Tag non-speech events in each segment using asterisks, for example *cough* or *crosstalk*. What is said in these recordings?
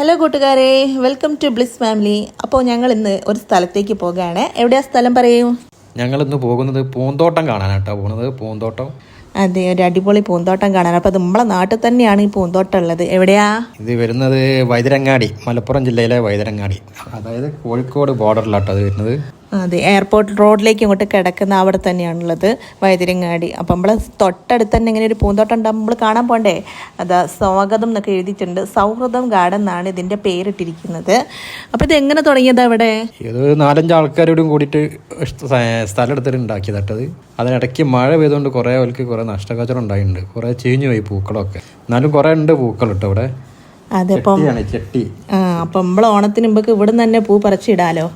Hello കൂട്ടുകാരെ. Welcome to bliss family അപ്പോൾ ഞങ്ങൾ ഇന്ന് ഒരു സ്ഥലത്തേക്ക് പോകുകയാണ് എവിടെയാ സ്ഥലം പറയൂ? ഞങ്ങൾ ഇന്ന് പോകുന്നത് പൂന്തോട്ടം കാണാനാട്ടോ പോകുന്നത് പൂന്തോട്ടം. അതെ ഒരു അടിപൊളി പൂന്തോട്ടം കാണാൻ. അപ്പോൾ നമ്മളെ നാട്ടിൽ തന്നെയാണ് ഈ പൂന്തോട്ടം ഉള്ളത്. എവിടെയാ? ഇത് വരുന്നത് വൈതരങ്ങാടി മലപ്പുറം ജില്ലയിലെ വൈതരങ്ങാടി. അതായത് കോഴിക്കോട് ബോർഡറിലാട്ടോ അത് വരുന്നത്. അതെ എയർപോർട്ട് റോഡിലേക്ക് ഇങ്ങോട്ട് കിടക്കുന്ന അവിടെ തന്നെയാണുള്ളത് വൈതിരിങ്ങാടി. അപ്പം നമ്മൾ തൊട്ടടുത്ത് തന്നെ ഇങ്ങനെ ഒരു പൂന്തോട്ടം ഉണ്ടാകുമ്പോൾ നമ്മൾ കാണാൻ പോണ്ടേ? അതാ സ്വാഗതം എന്നൊക്കെ എഴുതിയിട്ടുണ്ട്. സൗഹൃദം ഗാർഡൻ എന്നാണ് ഇതിന്റെ പേരിട്ടിരിക്കുന്നത്. അപ്പം ഇത് എങ്ങനെ തുടങ്ങിയതാ അവിടെ? ഇത് നാലഞ്ച് ആൾക്കാരോടും കൂടിയിട്ട് സ്ഥ- സ്ഥലം എടുത്തിട്ട് ഉണ്ടാക്കിയതാട്ടത് അതിനിടയ്ക്ക് മഴ പെയ്തുകൊണ്ട് കുറേ അവർക്ക് കുറേ നഷ്ടക്കച്ചവടം ഉണ്ടായിട്ടുണ്ട്. കുറേ ചീഞ്ഞു പോയി പൂക്കളൊക്കെ. എന്നാലും കുറേ ഉണ്ട് പൂക്കൾ കേട്ടോ ഇവിടെ അതെ അപ്പം അപ്പം നമ്മൾ ഓണത്തിന് മുമ്പ് ഇവിടെ നിന്ന് തന്നെ പൂ പറിച്ചിടാലോ?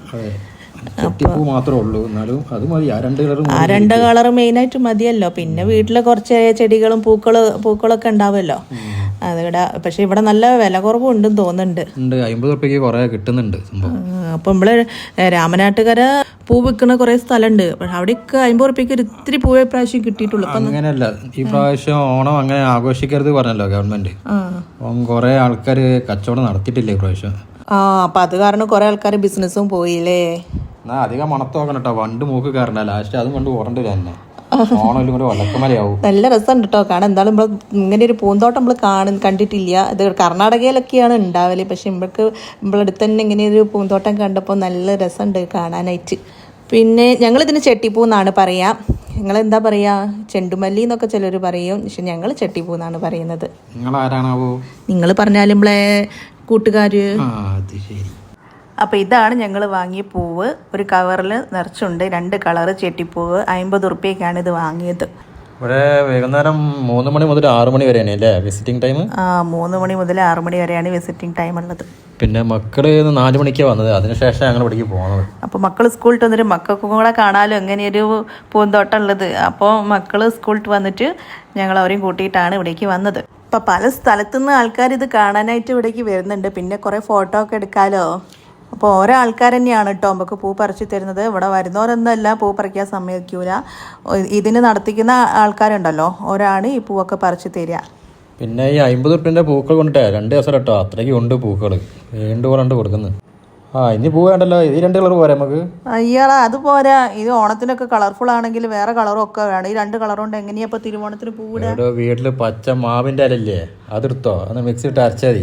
ചെട്ടിപ്പൂ മാത്രമേ ഉള്ളൂ. എന്നാലും അത് മതി. ആ രണ്ട് കളറും ആ രണ്ട് കളർ മെയിനായിട്ട് മതിയല്ലോ. പിന്നെ വീട്ടിലെ കുറച്ച് ചെടികളും പൂക്കൾ പൂക്കളൊക്കെ ഉണ്ടാവുമല്ലോ അതിവിടെ പക്ഷെ ഇവിടെ നല്ല വില കുറവും ഉണ്ടെന്ന് തോന്നുന്നുണ്ട് അമ്പത് റുപ്യക്ക് കുറെ കിട്ടുന്നുണ്ട് അപ്പൊ നമ്മൾ രാമനാട്ടുകര പൂ വിൽക്കുന്ന കുറേ സ്ഥലമുണ്ട്. പക്ഷെ അവിടെയൊക്കെ അമ്പത് റുപ്യക്ക് ഒരു ഇത്തിരി പൂവേ പ്രാവശ്യം കിട്ടിയിട്ടുള്ളൂ. അങ്ങനെയല്ല. ഈ പ്രാവശ്യം ഓണം അങ്ങനെ ആഘോഷിക്കരുത് പറഞ്ഞല്ലോ ഗവൺമെന്റ്. കുറെ ആൾക്കാര് കുറേ ആൾക്കാർ കച്ചവടം നടത്തിയിട്ടില്ലേ ഈ പ്രാവശ്യം? ആ അപ്പൊ അത് കാരണം കുറെ ആൾക്കാർ ബിസിനസ്സും പോയില്ലേ? എന്നാ അധികം മണത്ത് നോക്കണം കേട്ടോ വണ്ട് മൂക്ക് കയറണ്ട. ലാസ്റ്റ് അതും കൊണ്ട് ഓടേണ്ടി തന്നെ കൂടെ നല്ല രസമുണ്ട് കേട്ടോ കാരണം എന്തായാലും നമ്മൾ ഇങ്ങനെ ഒരു പൂന്തോട്ടം നമ്മൾ കാണും കണ്ടിട്ടില്ല. ഇത് കർണാടകയിലൊക്കെയാണ് ഉണ്ടാവൽ പക്ഷെ നമ്മൾക്ക് നമ്മളടുത്ത് തന്നെ ഇങ്ങനെ ഒരു പൂന്തോട്ടം കണ്ടപ്പോൾ നല്ല രസമുണ്ട് കാണാനായിട്ട്. പിന്നെ ഞങ്ങൾ ഇതിന് ചെട്ടിപ്പൂ എന്നാണ് പറയാ. നിങ്ങൾ എന്താ പറയാ? ചെണ്ടുമല്ലി എന്നൊക്കെ ചിലർ പറയും. പക്ഷെ ഞങ്ങൾ ചെട്ടിപ്പൂ എന്നാണ് പറയുന്നത്. നിങ്ങൾ ആരാണാവോ നിങ്ങൾ പറഞ്ഞാലും നമ്മളെ കൂട്ടുകാര്. അത് ശരി. അപ്പോൾ ഇതാണ് ഞങ്ങൾ വാങ്ങിയ പൂവ്. ഒരു കവറിൽ നിറച്ചുണ്ട്. രണ്ട് കളറ് ചെട്ടിപ്പൂവ്. അമ്പത് ഉറുപ്പ്യക്കാണ് ഇത് വാങ്ങിയത്. ഇവിടെ വൈകുന്നേരം മൂന്ന് മണി മുതൽ ആറ് മണി വരെയാണ് അല്ലേ? വിസിറ്റിംഗ് ടൈം ആ മൂന്ന് മണി മുതൽ ആറ് മണി വരെയാണ് വിസിറ്റിംഗ് ടൈം ഉള്ളത്. പിന്നെ മക്കൾ നാല് മണിക്കാണ് വന്നത്. അതിനുശേഷം ഞങ്ങൾ ഇവിടേക്ക് പോകുന്നത് അപ്പോൾ മക്കൾ സ്കൂളിൽ വന്നിട്ട് മക്കൾക്കും കൂടെ കാണാമല്ലോ എങ്ങനെയൊരു പൂന്തോട്ടം ഉള്ളത്. അപ്പോൾ മക്കൾ സ്കൂളിൽ വന്നിട്ട് ഞങ്ങൾ അവരെയും കൂട്ടിയിട്ടാണ് ഇവിടേക്ക് വന്നത്. അപ്പോൾ പല സ്ഥലത്തുനിന്ന് ആൾക്കാർ ഇത് കാണാനായിട്ട് ഇവിടേക്ക് വരുന്നുണ്ട്. പിന്നെ കുറേ ഫോട്ടോ ഒക്കെ എടുക്കാമല്ലോ അപ്പോൾ ഓരോ ആൾക്കാർ തന്നെയാണ് കേട്ടോ നമുക്ക് പൂ പറിച്ചു തരുന്നത്. ഇവിടെ വരുന്നവരൊന്നുമല്ല പൂ പറിക്കാൻ സമ്മതിക്കൂല. ഇതിന് നടത്തിക്കുന്ന ആൾക്കാരുണ്ടല്ലോ ഒരാണ് ഈ പൂവൊക്കെ പറിച്ചു തരിക. പിന്നെ ഈ അമ്പത് റുപ്യന്റെ പൂക്കൾ കൊണ്ടിട്ടേ രണ്ട് ദിവസം കേട്ടോ അത്രയ്ക്ക് ഉണ്ട് പൂക്കൾ വീണ്ടും ഉണ്ട് കൊടുക്കുന്നത് ആ ഇനി പോവേണ്ടല്ലോ ഈ രണ്ട് കളർ പോരെ നമുക്ക്? അയ്യാളാ അത് പോരാ. ഇത് ഓണത്തിനൊക്കെ കളർഫുൾ ആണെങ്കിൽ വേറെ കളറും ഒക്കെ വേണം. ഈ രണ്ട് കളർ കൊണ്ട് എങ്ങനെയാ ഇപ്പൊ തിരുവോണത്തിന് ഇവിടെ വീട്ടിൽ പച്ച മാവിന്റെ അലല്ലേ? അതെടുത്തോ? അത് മിക്സ് ഇട്ട് അരച്ചാൽ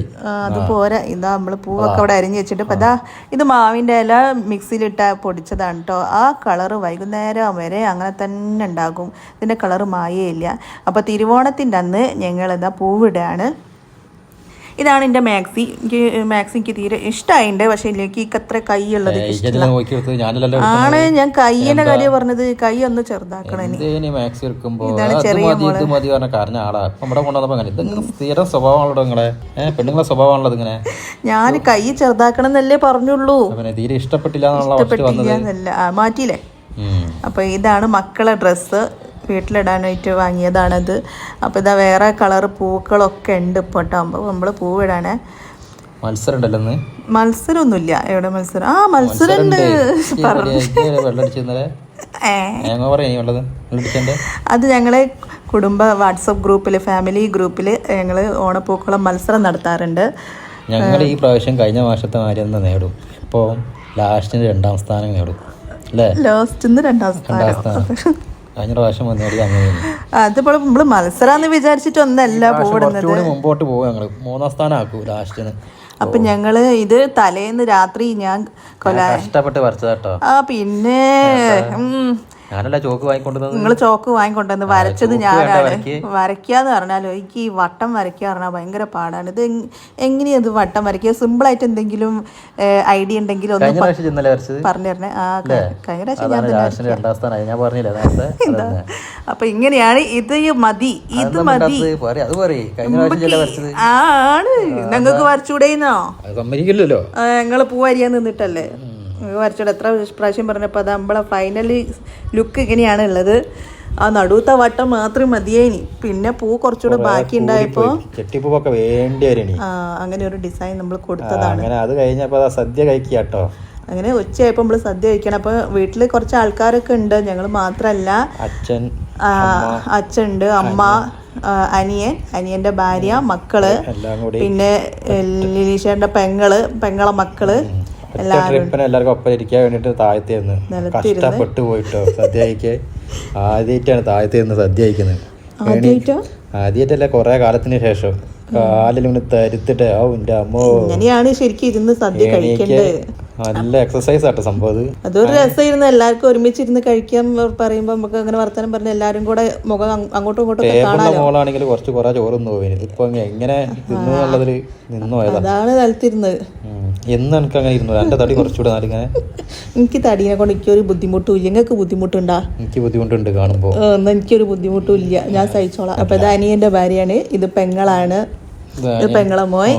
അത് പോരാ. ഇതാ നമ്മൾ പൂവൊക്കെ അവിടെ അരിഞ്ഞു വെച്ചിട്ട് ഇപ്പൊ ഇതാ ഇത് മാവിന്റെ ഇല മിക്സിയിലിട്ട പൊടിച്ചതാണ് കേട്ടോ ആ കളർ വൈകുന്നേരം വരെ അങ്ങനെ തന്നെ ഉണ്ടാകും. ഇതിന്റെ കളറ് ഇല്ല. അപ്പൊ തിരുവോണത്തിന്റെ അന്ന് ഞങ്ങൾ ഇതാ പൂവിടാണ്. ഇതാണ് എന്റെ മാക്സി. എനിക്ക് മാക്സി എനിക്ക് തീരെ ഇഷ്ടമായിട്ടുണ്ട് പക്ഷെ എനിക്ക് അത്ര കൈ ഉള്ളത് ആണ് ഞാൻ കൈയിന്റെ കാര്യം പറഞ്ഞത്. കൈ ഒന്ന് ചെറുതാക്കണം ഇനി. എന്തേനി മാക്സി എടുക്കുമ്പോ? അത് മതി മതി പറഞ്ഞ കാരണം ആളാ. ഇപ്പൊ ഇവിടെ അങ്ങനെ ഇത് സ്ഥിരം സ്വഭാവമാണല്ലോ നിങ്ങളെ. ഏഹ് പെണ്ണുങ്ങളെ സ്വഭാവമാണല്ലോ ഇങ്ങനെ ഞാൻ കൈ ചെറുതാക്കണം എന്നല്ലേ പറഞ്ഞുള്ളൂ തീരെ ഇഷ്ടപ്പെട്ടില്ല മാറ്റിയില്ലേ? അപ്പൊ ഇതാണ് മക്കളെ ഡ്രസ്സ്. വീട്ടിലിടാനായിട്ട് വാങ്ങിയതാണത്. അപ്പോൾ ഇതാ വേറെ കളർ പൂക്കളൊക്കെ ഉണ്ട് ഇപ്പോൾ കേട്ടോ. അപ്പോൾ നമ്മൾ പൂവിടാനേ മത്സരം ഉണ്ടല്ലോ മത്സരമൊന്നുമില്ല. എവിടെ മത്സരം? ആ മത്സരം ഉണ്ട് അത് ഞങ്ങളെ കുടുംബ വാട്സപ്പ് ഗ്രൂപ്പിൽ ഫാമിലി ഗ്രൂപ്പിൽ ഞങ്ങൾ ഓണപ്പൂക്കളം മത്സരം നടത്താറുണ്ട്. ഞങ്ങൾ ഈ പ്രാവശ്യം കഴിഞ്ഞ വർഷത്തെ മാതിരി തന്നെ നേടും. ഇപ്പോൾ ലാസ്റ്റിന് രണ്ടാം സ്ഥാനം നേടും. അല്ലേ? ലാസ്റ്റ് രണ്ടാം രണ്ടാം സ്ഥാനം. കഴിഞ്ഞ പ്രാവശ്യം അതിപ്പോൾ നമ്മൾ മത്സരാന്ന് വിചാരിച്ചിട്ടൊന്നല്ല കുറച്ചുകൂടി മുമ്പോട്ട് പോകും ഞങ്ങൾ മൂന്നാം സ്ഥാനം ആക്കും ലാസ്റ്റിന്. അപ്പൊ ഞങ്ങൾ ഇത് തലേന്ന് രാത്രി ഞാൻ കൊല കഷ്ടപ്പെട്ട് വരച്ചതാട്ടോ ആ പിന്നെ ഞാനല്ല ചോക്ക് വാങ്ങിക്കൊണ്ടുവന്നത്. നിങ്ങൾ ചോക്ക് വാങ്ങിക്കൊണ്ടുവന്ന് വരച്ചത് ഞാനാണ്. വരയ്ക്ക്. വരയ്ക്കാന്ന് പറഞ്ഞാലോ എനിക്ക് ഈ വട്ടം വരയ്ക്കുക പറഞ്ഞാൽ ഭയങ്കര പാടാണ്. ഇത് എങ്ങനെയത് വട്ടം വരയ്ക്കുക? സിമ്പിൾ ആയിട്ട് എന്തെങ്കിലും ഐഡിയ ഉണ്ടെങ്കിൽ ഒന്ന് പറഞ്ഞു തരണേ. ആ ക- കഴിഞ്ഞ പ്രാവശ്യം ഞാൻ അതാണ് ലാസ്റ്റിന് രണ്ടാം ഞാൻ പറഞ്ഞില്ല നേരത്തെ? *laughs* അപ്പൊ ഇങ്ങനെയാണ് ഇത് മതി ഇത് മതി. ആണ്. ഞങ്ങൾക്ക് വരച്ചൂടേന്നോ ഞങ്ങൾ പൂവരിയാൻ നിന്നിട്ടല്ലേ? വരച്ചോട് എത്ര പ്രാവശ്യം പറഞ്ഞപ്പോൾ അത് നമ്മളെ ഫൈനലി ലുക്ക് ഇങ്ങനെയാണ് ഉള്ളത്. ആ നടുത്ത വട്ടം മാത്രം മതിയേനി പിന്നെ പൂ കുറച്ചുകൂടെ ബാക്കി ഉണ്ടായപ്പോ ചെട്ടിപ്പൂവൊക്കെ വേണ്ടി വരണി ആ അങ്ങനെ ഒരു ഡിസൈൻ നമ്മൾ കൊടുത്തതാണ്. അങ്ങനെ അത് കഴിഞ്ഞപ്പോ അതാ സദ്യ കഴിക്കാട്ടോ. അങ്ങനെ ഉച്ചയായപ്പോൾ നമ്മൾ സദ്യ കഴിക്കണം. അപ്പോൾ വീട്ടിൽ കുറച്ച് ആൾക്കാരൊക്കെ ഉണ്ട്. ഞങ്ങൾ മാത്രമല്ല അച്ഛൻ അച്ഛൻ ഉണ്ട് അമ്മ അനിയൻ അനിയന്റെ ഭാര്യ മക്കൾ. പിന്നെ ലിലീഷേന്റെ പെങ്ങൾ പെങ്ങളെ മക്കൾ. ട്രിപ്പിന് എല്ലാവർക്കും ഒപ്പം ഇരിക്കാൻ വേണ്ടിട്ട് താഴത്തെ കഷ്ടപ്പെട്ടു പോയിട്ടോ. സദ്യ കഴിക്കാൻ ആദ്യമായിട്ടാണ് താഴത്തെ നിന്ന് സദ്യ കഴിക്കുന്നത് ആദ്യമായിട്ടല്ല കൊറേ കാലത്തിന് ശേഷം. കാലിൽ ഇങ്ങനെ തരുത്തിട്ട് ഓ എന്റെ അമ്മോ. ശരിക്കും ഇരുന്ന് സദ്യ കഴിക്കേണ്ടത്. നല്ല എക്സസൈസ് ആട്ടെ സംഭവം അത്. അതൊരു രസമായിരുന്നു. എല്ലാവർക്കും ഒരുമിച്ചിരുന്ന് കഴിക്കാൻ പറയുമ്പോൾ നമുക്ക് അങ്ങനെ വർത്തമാനം പറഞ്ഞ് എല്ലാവരും കൂടെ മുഖം അങ്ങോട്ടും ഇങ്ങോട്ടും മോളാണെങ്കിൽ കുറച്ച് കുറെ ചോറ് പോയി. ഇപ്പൊ എങ്ങനെ തിന്നു എന്നുള്ളതിൽ നിന്നു അതാണ് നിലത്തിരുന്നത്. എന്ന് എനിക്ക് അങ്ങനെ ഇരുന്നു. എന്റെ തടി കുറച്ചുകൂടെ നാലിങ്ങനെ എനിക്ക് തടീനെ കൊണ്ട് എനിക്കൊരു ബുദ്ധിമുട്ടും ഇല്ല. നിങ്ങൾക്ക് ബുദ്ധിമുട്ടുണ്ടാ? എനിക്ക് ബുദ്ധിമുട്ടുണ്ട് കാണുമ്പോ. ഏ, എന്നാ എനിക്കൊരു ബുദ്ധിമുട്ടും ഇല്ല. ഞാൻ സഹിച്ചോളാം. അപ്പൊ ഇത് അനിയന്റെ ഭാര്യയാണ്. ഇത് പെങ്ങളാണ്. പെങ്ങളെ മോയ്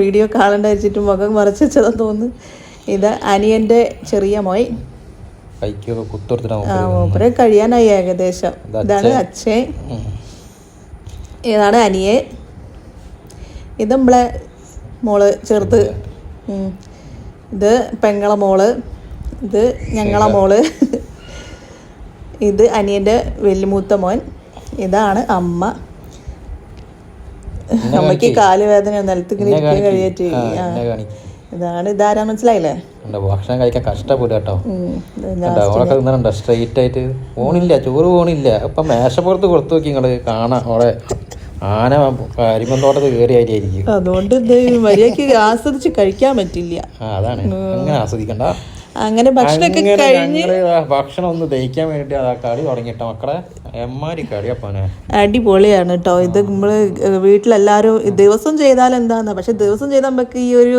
വീഡിയോ കാണണ്ട വെച്ചിട്ട് മുഖം മറച്ചു വെച്ചതെന്ന് തോന്നുന്നു. ഇത് അനിയന്റെ ചെറിയ മോയ് മൂപ്പര് കഴിയാനായി ഏകദേശം. ഇതാണ് അച്ഛേ ഇതാണ് അനിയെ ഇത് നമ്മളെ മോൾ ചെറുത്. ഇത് പെങ്ങളെ മോൾ. ഇത് ഞങ്ങളെ മോൾ. ഇത് അനിയന്റെ വെല്ലുമൂത്ത മോൻ. ഇതാണ് അമ്മ. അമ്മയ്ക്ക് കാലുവേദന നിലത്ത് ഇങ്ങനെ കഴിയാറ്റ് ഇതാണ്. ഇതാരാ മനസ്സിലായില്ലേ? ഭക്ഷണം കഴിക്കാൻ കഷ്ടപ്പെടുക കേട്ടോ. തിന്നണ്ട സ്ട്രെയിറ്റ് ആയിട്ട് പോണില്ല ചോറ് പോണില്ല ഇപ്പൊ മേശപ്പുറത്ത് കൊടുത്തു നോക്കി നിങ്ങൾ കാണാം. അവിടെ ആന കരിമന്തോട്ടത്ത് കയറി ആയിരിക്കും. അതുകൊണ്ട് മര്യാദയ്ക്ക് ആസ്വദിച്ച് കഴിക്കാൻ പറ്റില്ല. അതാണ്. അങ്ങനെ ആസ്വദിക്കണ്ട? അങ്ങനെ ഭക്ഷണമൊക്കെ കഴിഞ്ഞ് ഭക്ഷണം ഒന്ന് ദഹിക്കാൻ വേണ്ടി ആ കളി തുടങ്ങിട്ടോ മക്കളെ എമ്മാരി കളിയപ്പാനെ അടിപൊളിയാണ് കേട്ടോ ഇത് നമ്മൾ വീട്ടിലെല്ലാരും ദിവസം ചെയ്താൽ എന്താന്ന്? പക്ഷെ ദിവസം ചെയ്താൽ നമുക്ക് ഈ ഒരു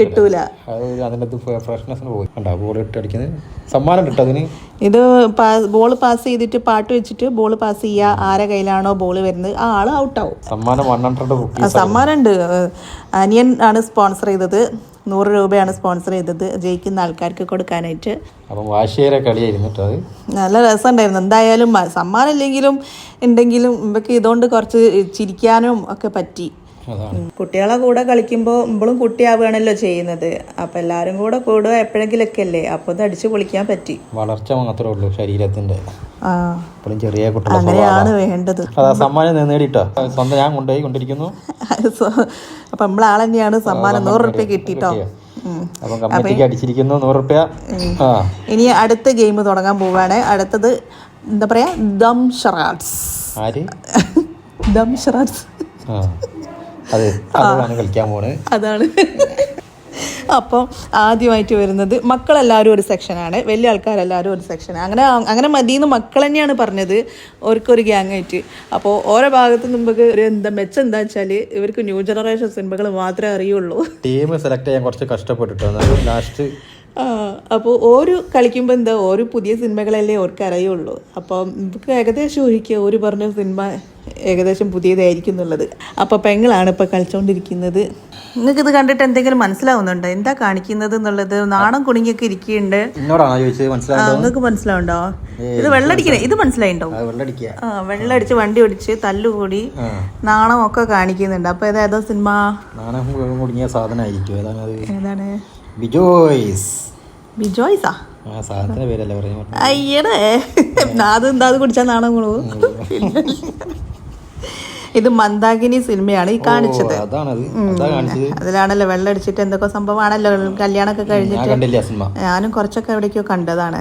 കിട്ടൂല. അതിന്റെ അതിന്റെ പോയി. ബോൾ ഇട്ട് അടിക്കുന്നത്? സമ്മാനം കിട്ടും അതിന്? ഇത് ബോൾ പാസ് ചെയ്തിട്ട് പാട്ട് വെച്ചിട്ട് ബോൾ പാസ് ചെയ്യുക ആരെ കയ്യിലാണോ ബോൾ വരുന്നത്? ആ ആൾ ഔട്ടാവും സമ്മാനം ഉണ്ട് ബുക്ക് ആ, അനിയൻ ആണ് സ്പോൺസർ ചെയ്തത്. നൂറ് രൂപയാണ് സ്പോൺസർ ചെയ്തത്. ജയിക്കുന്ന ആൾക്കാർക്ക് കൊടുക്കാനായിട്ട്. അപ്പം വാശിയേറെ കളിയായിരുന്നു അത്. നല്ല രസമുണ്ടായിരുന്നു. എന്തായാലും സമ്മാനം ഇല്ലെങ്കിലും ഉണ്ടെങ്കിലും ഇതുകൊണ്ട് കുറച്ച് ചിരിക്കാനും ഒക്കെ പറ്റി. കുട്ടികളെ കൂടെ കളിക്കുമ്പോൾ ഇമ്പളും കുട്ടിയാവുകയാണല്ലോ ചെയ്യുന്നത്. അപ്പൊ എല്ലാരും കൂടെ കൂടുക എപ്പോഴെങ്കിലൊക്കെ അല്ലേ അപ്പൊ ഇത് അടിച്ചു പൊളിക്കാൻ പറ്റി. വളർച്ച മാത്രമേ ഉള്ളൂ ശരീരത്തിന്റെ. ഇപ്പോഴും ചെറിയ അങ്ങനെയാണ് വേണ്ടത്. അതാ സമ്മാനം നേടിട്ടോ സ്വന്തം ഞാൻ കൊണ്ടുപോയി കൊണ്ടിരിക്കുന്നു. *laughs* അപ്പൊ നമ്മളാൾ തന്നെയാണ് സമ്മാനം നൂറ് റുപ്യ കിട്ടിട്ടോ? അടിച്ചിരിക്കുന്നു നൂറ് റുപ്യ. ഇനി അടുത്ത ഗെയിം തുടങ്ങാൻ പോവാണ് അടുത്തത് എന്താ പറയാ? ദം ഷറാട്സ് *laughs* ദം ഷറാട്സ് കളിക്കാൻ പോണ്. അതാണ്. അപ്പോൾ ആദ്യമായിട്ട് വരുന്നത് മക്കളെല്ലാവരും ഒരു സെക്ഷനാണ് വലിയ ആൾക്കാരെല്ലാവരും ഒരു സെക്ഷനാണ് അങ്ങനെ അങ്ങനെ മതിയെന്ന് മക്കൾ തന്നെയാണ് പറഞ്ഞത്. ഓർക്കൊരു ഗ്യാങ് ആയിട്ട്. അപ്പോൾ ഓരോ ഭാഗത്ത് നമുക്ക് ഒരു എന്താ മെച്ചം എന്താ വെച്ചാൽ ഇവർക്ക് ന്യൂ ജനറേഷൻ സിനിമകൾ മാത്രമേ അറിയുള്ളൂ. ടീം സെലക്ട് ചെയ്യാൻ കുറച്ച് കഷ്ടപ്പെട്ടിട്ടോ എന്നാലും ലാസ്റ്റ് അപ്പോൾ ഓരോ കളിക്കുമ്പോൾ എന്താ ഓരോ പുതിയ സിനിമകളല്ലേ ഓർക്ക് അറിയുള്ളൂ. അപ്പോൾ നമുക്ക് ഏകദേശം ഒഴിക്കുക ഒരു പറഞ്ഞ സിനിമ ഏകദേശം പുതിയതായിരിക്കും എന്നുള്ളത്. അപ്പോൾ പെങ്ങളാണ് ഇപ്പോൾ കളിച്ചുകൊണ്ടിരിക്കുന്നത് നിങ്ങൾക്ക് ഇത് കണ്ടിട്ട് എന്തെങ്കിലും മനസ്സിലാവുന്നുണ്ടോ? എന്താ കാണിക്കുന്നത് എന്നുള്ളത്? നാണം കുണിങ്ങൊക്കെ ഇരിക്കുന്നുണ്ട് നിങ്ങൾക്ക് മനസ്സിലാവുണ്ടോ ഇത് വെള്ളടിക്കണേ ഇത് മനസ്സിലായിണ്ടോ? ആ വെള്ളടിച്ച് വണ്ടി ഓടിച്ച് തല്ലുകൂടി നാണം ഒക്കെ കാണിക്കുന്നുണ്ട്. അപ്പൊ ഏതാ സിനിമ? നാണം കുടുങ്ങിയ സാധനമായിരിക്കും. ഏതാണ്? ബിജോയ്സ്. ബിജോയ്സാ? ആ സാധനത്തിന്റെ പേരല്ലേ പറഞ്ഞു അയ്യടേ. അത് എന്താ അത് കുടിച്ചാൽ നാണം *laughs* ഇത് മന്ദാകിനി സിനിമയാണ് ഈ കാണിച്ചത്. അതിലാണല്ലോ വെള്ളം അടിച്ചിട്ട് എന്തൊക്കെ സംഭവമാണല്ലോ കല്യാണൊക്കെ കഴിഞ്ഞിട്ട്. ഞാനും കുറച്ചൊക്കെ എവിടേക്കോ കണ്ടതാണ്.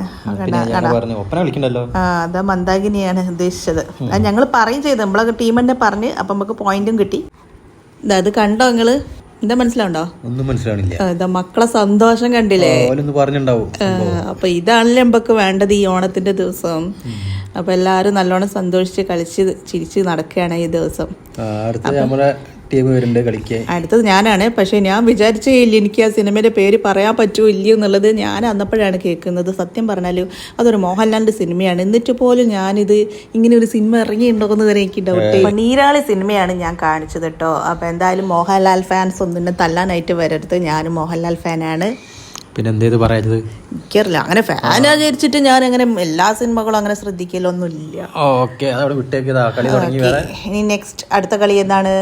അതാ മന്ദാകിനിയാണ് ഉദ്ദേശിച്ചത്. അത് ഞങ്ങൾ പറയും ചെയ്ത്. നമ്മളൊക്കെ ടീം തന്നെ പറഞ്ഞ് അപ്പം നമുക്ക് പോയിന്റും കിട്ടി. ഇതാ അത് കണ്ടോ നിങ്ങൾ? എന്താ മനസ്സിലാവണ്ടോ? ഒന്നും മനസ്സിലാവണില്ല. എന്താ മക്കളെ സന്തോഷം കണ്ടില്ലേ? പറഞ്ഞിണ്ടാവും അപ്പൊ ഇതാണല്ലോ നമുക്ക് വേണ്ടത് ഈ ഓണത്തിന്റെ ദിവസം. അപ്പൊ എല്ലാരും നല്ലോണം സന്തോഷിച്ച് കളിച്ച് ചിരിച്ച് നടക്കുകയാണ് ഈ ദിവസം. ടീം വരുന്നുണ്ട് കളിക്കാൻ അടുത്തത് ഞാനാണ്. പക്ഷെ ഞാൻ വിചാരിച്ചേ ഇല്ല എനിക്ക് ആ സിനിമയുടെ പേര് പറയാൻ പറ്റുമോ ഇല്ലയോ എന്നുള്ളത് ഞാൻ അന്നപ്പോഴാണ് കേൾക്കുന്നത്. സത്യം പറഞ്ഞാൽ അതൊരു മോഹൻലാലിന്റെ സിനിമയാണ്. എന്നിട്ട് പോലും ഞാനിത് ഇങ്ങനെ ഒരു സിനിമ ഇറങ്ങിയിട്ടുണ്ടോ എന്ന് വരെ എനിക്ക് ഡൗട്ട് നീരാളി സിനിമയാണ് ഞാൻ കാണിച്ചത് കേട്ടോ. അപ്പൊ എന്തായാലും മോഹൻലാൽ ഫാൻസ് ഒന്നും തല്ലാനായിട്ട് വരരുത്. ഞാനും മോഹൻലാൽ ഫാനാണ്. പിന്നെ എന്തേത് പറയാത്തത് എനിക്കറിയില്ല. അങ്ങനെ ഫാൻ ആചരിച്ചിട്ട് ഞാൻ അങ്ങനെ എല്ലാ സിനിമകളും അങ്ങനെ ശ്രദ്ധിക്കലൊന്നുമില്ല. ഓക്കെ അതവിടെ വിട്ടേക്കതാ കളി തുടങ്ങി ഇനി നെക്സ്റ്റ് അടുത്ത കളി എന്താണ്?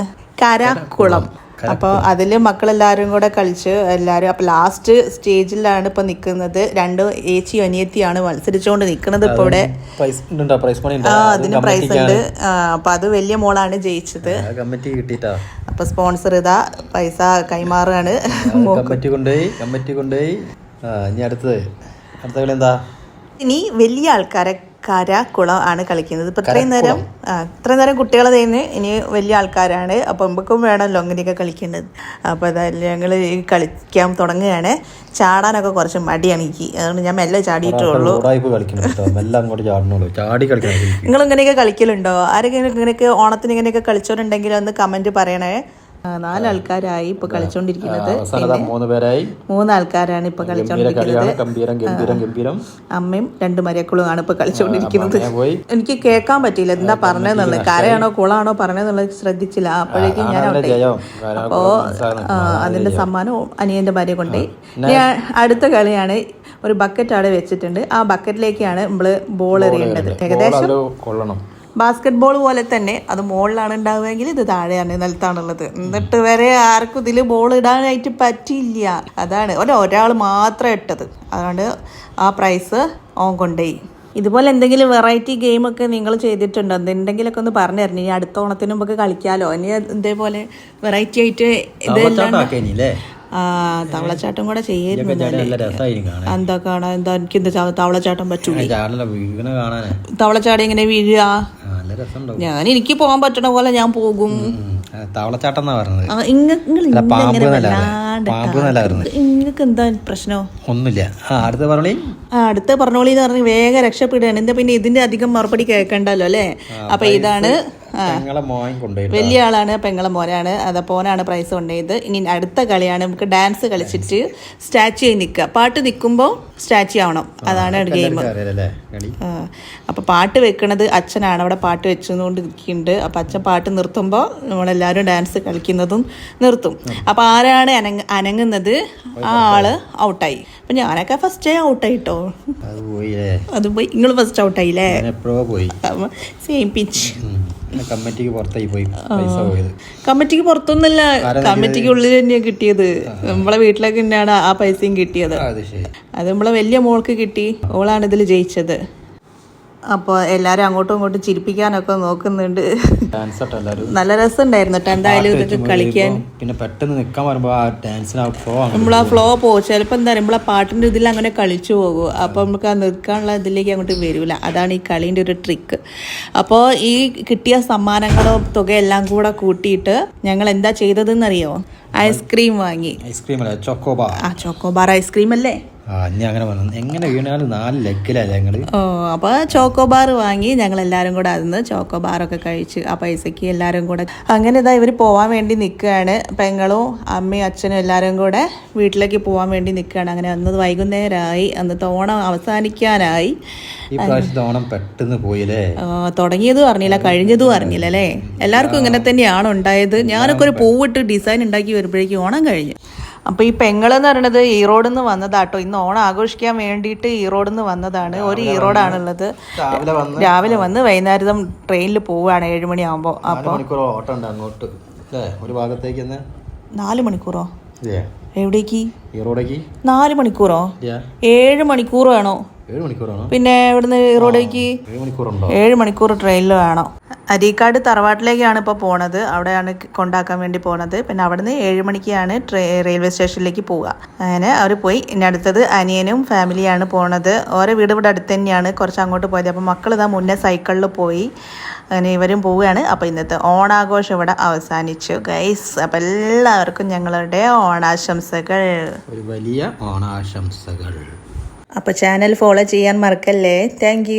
കരക്കുളം. അപ്പോൾ അതിൽ മക്കളെല്ലാരും കൂടെ കളിച്ച് എല്ലാരും അപ്പോൾ ലാസ്റ്റ് സ്റ്റേജിലാണ് ഇപ്പോൾ നിൽക്കുന്നത് രണ്ട് ഏച്ചി അനിയത്തിയാണ് മത്സരിച്ചുകൊണ്ട് നിൽക്കുന്നത് ഇപ്പോൾ ഇവിടെ. ആ അതിന് പ്രൈസ് ഉണ്ട്. അപ്പൊ അത് വലിയ മോളാണ് ജയിച്ചത്. അപ്പോൾ സ്പോൺസർ ഇതാ പൈസ കൈമാറുകയാണ് കമ്മിറ്റി കൊണ്ടുപോയി കമ്മിറ്റി കൊണ്ടുപോയി. ഇനി അടുത്തത്. അടുത്ത എന്താ? ഇനി വലിയ ആൾക്കാരെ കര കുളം ആണ് കളിക്കുന്നത്. ഇപ്പൊ ഇത്രയും നേരം ഇത്രയും നേരം കുട്ടികളെ തേന്ന് ഇനി വലിയ ആൾക്കാരാണ്. അപ്പൊ നമുക്കും വേണമല്ലോ അങ്ങനെയൊക്കെ കളിക്കേണ്ടത് അപ്പൊ അതായത് ഞങ്ങൾ കളിക്കാൻ തുടങ്ങുകയാണ്. ചാടാനൊക്കെ കുറച്ച് മടിയാണ് എനിക്ക്. അതുകൊണ്ട് ഞാൻ മെല്ലെ ചാടിയിട്ടുള്ളൂ. നിങ്ങൾ ഇങ്ങനെയൊക്കെ കളിക്കലുണ്ടോ? ആരെങ്കിലും ഇങ്ങനെയൊക്കെ ഓണത്തിന് ഇങ്ങനെയൊക്കെ കളിച്ചോരുണ്ടെങ്കിൽ ഒന്ന് കമന്റ് പറയണേ. നാലാൾക്കാരായി ഇപ്പൊ കളിച്ചോണ്ടിരിക്കുന്നത്. മൂന്ന് പേരായി. മൂന്നാൾക്കാരാണ് ഇപ്പൊ കളിച്ചോണ്ടിരിക്കുന്നത്. അമ്മയും രണ്ട് മരക്കുളുമാണ് ആണ് ഇപ്പൊ കളിച്ചോണ്ടിരിക്കുന്നത്. എനിക്ക് കേൾക്കാൻ പറ്റിയില്ല എന്താ പറഞ്ഞതെന്നുള്ളത്. കരയാണോ കുളാണോ പറഞ്ഞതെന്നുള്ളത് ശ്രദ്ധിച്ചില്ല. അപ്പോഴേക്കും ഞാൻ അപ്പോ അതിന്റെ സമ്മാനവും അനിയന്റെ ഭാര്യ കൊണ്ടേ. അടുത്ത കളിയാണ് ഒരു ബക്കറ്റ് അവിടെ വെച്ചിട്ടുണ്ട്. ആ ബക്കറ്റിലേക്കാണ് നമ്മൾ ബോൾ എറിയേണ്ടത്. ഏകദേശം കൊള്ളണം. ബാസ്കറ്റ് ബോൾ പോലെ തന്നെ അത് മുകളിലാണ് ഉണ്ടാവുകയെങ്കിൽ ഇത് താഴെയാണ് നിലത്താണുള്ളത്. എന്നിട്ട് വരെ ആർക്കും ഇതിൽ ബോൾ ഇടാനായിട്ട് പറ്റിയില്ല. അതാണ്. ഒരു ഒരാൾ മാത്രം ഇട്ടത്. അതുകൊണ്ട് ആ പ്രൈസ് ഓൻ കൊണ്ടുപോയി. ഇതുപോലെ എന്തെങ്കിലും വെറൈറ്റി ഗെയിമൊക്കെ നിങ്ങൾ ചെയ്തിട്ടുണ്ടോ? എന്തെങ്കിലുമൊക്കെ ഒന്ന് പറഞ്ഞു തരണം ഇനി അടുത്ത ഓണത്തിന് നമുക്ക് കളിക്കാലോ? ഇനി ഇതേപോലെ വെറൈറ്റി ആയിട്ട് ഇതെല്ലാം തവളച്ചാട്ടം കൂടെ ചെയ്യുന്നു എന്താ കാണാൻ? എന്താ എനിക്ക് എന്താ തവളച്ചാട്ടം പറ്റൂല? തവളച്ചാടി എങ്ങനെ വീഴുക? ഞാൻ എനിക്ക് പോകാൻ പറ്റണ പോലെ ഞാൻ പോകും. തവളച്ചാട്ടം ഇങ്ങക്ക് എന്താ പ്രശ്നോ? ഒന്നുമില്ല. അടുത്ത പറഞ്ഞോളി. അടുത്ത പറഞ്ഞോളി എന്ന് പറഞ്ഞ് വേഗം രക്ഷപ്പെടുകയാണ്. എന്താ പിന്നെ ഇതിന്റെ അധികം മറുപടി കേൾക്കണ്ടല്ലോ അല്ലേ? അപ്പൊ ഇതാണ് വലിയ ആളാണ് പെങ്ങളെ മോനാണ്. അതപ്പോ ഓനാണ് പ്രൈസ് കൊണ്ടുപോയത്. ഇനി അടുത്ത കളിയാണ്. നമുക്ക് ഡാൻസ് കളിച്ചിട്ട് സ്റ്റാച്ചു ആയി നിൽക്കുക. പാട്ട് നിൽക്കുമ്പോൾ സ്റ്റാച്ചു ആവണം. അതാണ് ഗെയിം അറിയാലല്ലേ കളി? ആ, അപ്പൊ പാട്ട് വെക്കണത് അച്ഛനാണ്. അവിടെ പാട്ട് വെച്ചുകൊണ്ട് നിൽക്കുന്നുണ്ട് അപ്പൊ അച്ഛൻ പാട്ട് നിർത്തുമ്പോൾ നമ്മളെല്ലാവരും ഡാൻസ് കളിക്കുന്നതും നിർത്തും. അപ്പൊ ആരാണ് അനങ്ങ അനങ്ങുന്നത്? ആ ആൾ ഔട്ടായി അപ്പൊ ഞാനൊക്കെ ഫസ്റ്റ് ഔട്ടായിട്ടോ അത് പോയി. നിങ്ങൾ ഫസ്റ്റ് ഔട്ടായില്ലേ സെയിം പിച്ച് കമ്മിറ്റിക്ക് പുറത്തായി പോയി. പൈസ പോയത്. കമ്മിറ്റിക്ക് പുറത്തൊന്നല്ല കമ്മിറ്റിക്ക് ഉള്ളിൽ തന്നെയാണ് കിട്ടിയത്. നമ്മളെ വീട്ടിലൊക്കെ തന്നെയാണ് ആ പൈസയും കിട്ടിയത്. അത് നമ്മളെ വലിയ മോൾക്ക് കിട്ടി. ഓളാണ് ഇതിൽ ജയിച്ചത്. അപ്പോൾ എല്ലാവരും അങ്ങോട്ടും ഇങ്ങോട്ടും ചിരിപ്പിക്കാനൊക്കെ നോക്കുന്നുണ്ട്. നല്ല രസമുണ്ടായിരുന്നു കേട്ടോ എന്തായാലും ഇതൊക്കെ കളിക്കാൻ. പിന്നെ പെട്ടെന്ന് നിൽക്കാൻ വരുമ്പോൾ ആ ഡാൻസിന് ഫ്ലോ നമ്മൾ ആ ഫ്ലോ പോകും. ചിലപ്പോൾ എന്താ പറയുക നമ്മൾ ആ പാട്ടിന്റെ ഇതിൽ അങ്ങനെ കളിച്ചു പോകും. അപ്പോൾ നമുക്ക് ആ നിൽക്കാനുള്ള ഇതിലേക്ക് അങ്ങോട്ട് വരില്ല അതാണ് ഈ കളീന്റെ ഒരു ട്രിക്ക് അപ്പോൾ ഈ കിട്ടിയ സമ്മാനങ്ങളോ തുകയെല്ലാം കൂടെ കൂട്ടിയിട്ട് ഞങ്ങൾ എന്താ ചെയ്തതെന്നറിയോ? ഐസ്ക്രീം വാങ്ങി. ഐസ്ക്രീം അല്ലേ? ചോക്കോബാർ ആ ചോക്കോബാർ ഐസ്ക്രീം അല്ലേ? അങ്ങനെ പറഞ്ഞു എങ്ങനെ വീണാലും നാല് ലെഗിലല്ലേ ഞങ്ങൾ. ഓ അപ്പോൾ ചോക്കോബാർ വാങ്ങി ഞങ്ങൾ എല്ലാരും കൂടെ അതിന്ന് ഒക്കെ കഴിച്ച് ആ പൈസക്ക് എല്ലാരും കൂടെ. അങ്ങനെ ഇതാ ഇവർ പോവാൻ വേണ്ടി നിൽക്കുകയാണ് പെങ്ങളും അമ്മയും അച്ഛനും എല്ലാരും കൂടെ വീട്ടിലേക്ക് പോവാൻ വേണ്ടി നിൽക്കുകയാണ് അങ്ങനെ അന്ന് വൈകുന്നേരമായി അന്ന് ഓണം അവസാനിക്കാനായി. ഓണം പെട്ടെന്ന് പോയില്ലേ? തുടങ്ങിയതും അറിഞ്ഞില്ല കഴിഞ്ഞതും അറിഞ്ഞില്ല അല്ലേ? എല്ലാവർക്കും ഇങ്ങനെ തന്നെയാണ് ഉണ്ടായത്. ഞാനൊക്കെ ഒരു പൂവിട്ട് ഡിസൈൻ ഉണ്ടാക്കി വരുമ്പോഴേക്കും ഓണം കഴിഞ്ഞു. അപ്പോൾ ഈ പെങ്ങളെന്ന് പറയുന്നത് ഈറോഡിൽ നിന്ന് വന്നതാട്ടോ. ഇന്ന് ഓണം ആഘോഷിക്കാൻ വേണ്ടിയിട്ട് ഈറോഡിൽ നിന്ന് വന്നതാണ്. ഒരു ഈറോഡാണുള്ളത് രാവിലെ വന്ന് രാവിലെ വന്ന് വൈകുന്നേരം ട്രെയിനിൽ പോവുകയാണ് ഏഴ് മണിയാകുമ്പോൾ അപ്പോൾ അങ്ങോട്ട്. ഒരു ഭാഗത്തേക്ക് നാല് മണിക്കൂറോ? എവിടേക്ക്? നാല് മണിക്കൂറോ? ഏഴ് മണിക്കൂർ വേണോ? ഏഴ് മണിക്കൂറാണോ പിന്നെ ഇവിടുന്ന് റോഡിലേക്ക് ഏഴ് മണിക്കൂർ ട്രെയിനിൽ വേണം. അരീക്കാട് തറവാട്ടിലേക്കാണ് ഇപ്പോൾ പോണത്. അവിടെയാണ് കൊണ്ടാക്കാൻ വേണ്ടി പോണത്. പിന്നെ അവിടുന്ന് ഏഴ് മണിക്കാണ് ട്രെയിൻ റെയിൽവേ സ്റ്റേഷനിലേക്ക് പോവുക. അങ്ങനെ അവർ പോയി. ഇനി അടുത്തത് അനിയനും ഫാമിലിയാണ് പോണത്. ഓരോ വീട് ഇവിടെ അടുത്ത് തന്നെയാണ്. കുറച്ച് അങ്ങോട്ട് പോയത്. അപ്പോൾ മക്കൾ ഇതാ മുന്നേ സൈക്കിളിൽ പോയി. അങ്ങനെ ഇവരും പോവുകയാണ്. അപ്പോൾ ഇന്നത്തെ ഓണാഘോഷം ഇവിടെ അവസാനിച്ചു. ഗൈസ് അപ്പോൾ എല്ലാവർക്കും ഞങ്ങളുടെ ഓണാശംസകൾ. ഒരു വലിയ ഓണാശംസകൾ. അപ്പോൾ ചാനൽ ഫോളോ ചെയ്യാൻ മറക്കല്ലേ? താങ്ക്